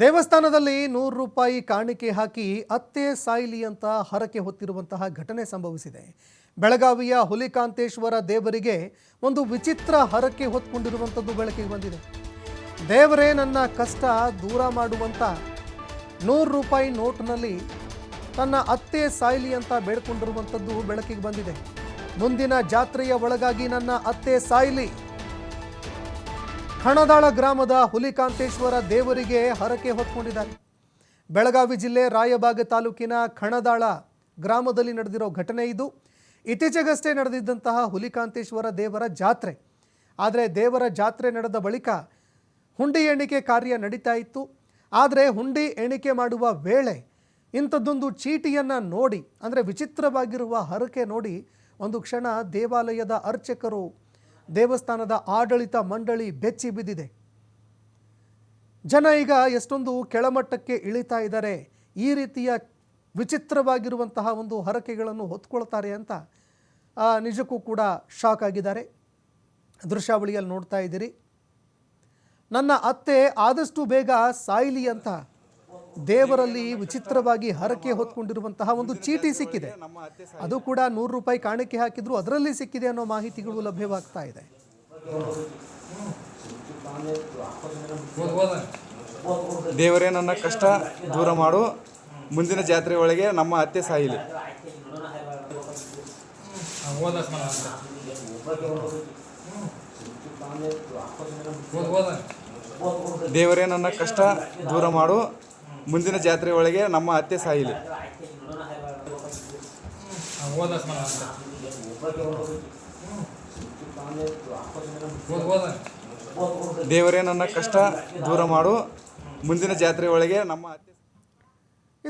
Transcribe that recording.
ದೇವಸ್ಥಾನದಲ್ಲಿ ನೂರು ರೂಪಾಯಿ ಕಾಣಿಕೆ ಹಾಕಿ ಅತ್ತೆ ಸಾಯಿಲಿ ಅಂತ ಹರಕೆ ಹೊತ್ತಿರುವಂತಹ ಘಟನೆ ಸಂಭವಿಸಿದೆ. ಬೆಳಗಾವಿಯ ಹುಲಿಕಾಂತೇಶ್ವರ ದೇವರಿಗೆ ಒಂದು ವಿಚಿತ್ರ ಹರಕೆ ಹೊತ್ಕೊಂಡಿರುವಂಥದ್ದು ಬೆಳಕಿಗೆ ಬಂದಿದೆ. ದೇವರೇ, ನನ್ನ ಕಷ್ಟ ದೂರ ಮಾಡುವಂಥ ನೂರು ರೂಪಾಯಿ ನೋಟ್ನಲ್ಲಿ ತನ್ನ ಅತ್ತೆ ಸಾಯಿಲಿ ಅಂತ ಬೇಡ್ಕೊಂಡಿರುವಂಥದ್ದು ಬೆಳಕಿಗೆ ಬಂದಿದೆ. ಮುಂದಿನ ಜಾತ್ರೆಯ ಒಳಗಾಗಿ ನನ್ನ ಅತ್ತೆ ಸಾಯಿಲಿ ಖಣದಾಳ ಗ್ರಾಮದ ಹುಲಿಕಾಂತೇಶ್ವರ ದೇವರಿಗೆ ಹರಕೆ ಹೊತ್ಕೊಂಡಿದ್ದಾರೆ. ಬೆಳಗಾವಿ ಜಿಲ್ಲೆ ರಾಯಬಾಗ ತಾಲೂಕಿನ ಖಣದಾಳ ಗ್ರಾಮದಲ್ಲಿ ನಡೆದಿರೋ ಘಟನೆ ಇದು. ಇತ್ತೀಚೆಗಷ್ಟೇ ನಡೆದಿದ್ದಂತಹ ಹುಲಿಕಾಂತೇಶ್ವರ ದೇವರ ಜಾತ್ರೆ. ಆದರೆ ದೇವರ ಜಾತ್ರೆ ನಡೆದ ಬಳಿಕ ಹುಂಡಿ ಎಣಿಕೆ ಕಾರ್ಯ ನಡೀತಾ ಇತ್ತು. ಆದರೆ ಹುಂಡಿ ಎಣಿಕೆ ಮಾಡುವ ವೇಳೆ ಇಂಥದ್ದೊಂದು ಚೀಟಿಯನ್ನು ನೋಡಿ, ಅಂದರೆ ವಿಚಿತ್ರವಾಗಿರುವ ಹರಕೆ ನೋಡಿ ಒಂದು ಕ್ಷಣ ದೇವಾಲಯದ ಅರ್ಚಕರು ದೇವಸ್ಥಾನದ ಆಡಳಿತ ಮಂಡಳಿ ಬೆಚ್ಚಿ ಬಿದ್ದಿದೆ. ಜನ ಈಗ ಎಷ್ಟೊಂದು ಕೆಳಮಟ್ಟಕ್ಕೆ ಇಳಿತಾ ಇದ್ದಾರೆ. ಈ ರೀತಿಯ ವಿಚಿತ್ರವಾಗಿರುವಂತಹ ಒಂದು ಹರಕೆಗಳನ್ನು ಹೊತ್ಕೊಳ್ತಾರೆ ಅಂತ ನಿಜಕ್ಕೂ ಕೂಡ ಶಾಕ್ ಆಗಿದ್ದಾರೆ. ದೃಶ್ಯಾವಳಿಯಲ್ಲಿ ನೋಡ್ತಾ ಇದ್ದೀರಿ. ನನ್ನ ಅತ್ತೆ ಆದಷ್ಟು ಬೇಗ ಸಾಯ್ಲಿ ಅಂತ ದೇವರಲ್ಲಿ ವಿಚಿತ್ರವಾಗಿ ಹರಕೆ ಹೊತ್ಕೊಂಡಿರುವಂತಹ ಒಂದು ಚೀಟಿ ಸಿಕ್ಕಿದೆ. ಅದು ಕೂಡ ನೂರು ರೂಪಾಯಿ ಕಾಣಿಕೆ ಹಾಕಿದ್ರು ಅದರಲ್ಲಿ ಸಿಕ್ಕಿದೆ ಅನ್ನೋ ಮಾಹಿತಿಗಳು ಲಭ್ಯವಾಗ್ತಾ ಇದೆ. ದೇವರೇ, ನನ್ನ ಕಷ್ಟ ದೂರ ಮಾಡು. ಮುಂದಿನ ಜಾತ್ರೆ ಒಳಗೆ ನಮ್ಮ ಅತ್ತೆ ಸಾಯಿಲಿ. ದೇವರೇ, ನನ್ನ ಕಷ್ಟ ದೂರ ಮಾಡು. ಮುಂದಿನ ಜಾತ್ರೆ ಒಳಗೆ ನಮ್ಮ ಅತ್ತೆ ಸಾಯಿಲಿ ದೇವರೇ ನನ್ನ ಕಷ್ಟ ದೂರ ಮಾಡು. ಮುಂದಿನ ಜಾತ್ರೆ ಒಳಗೆ ನಮ್ಮ ಅತ್ತೆ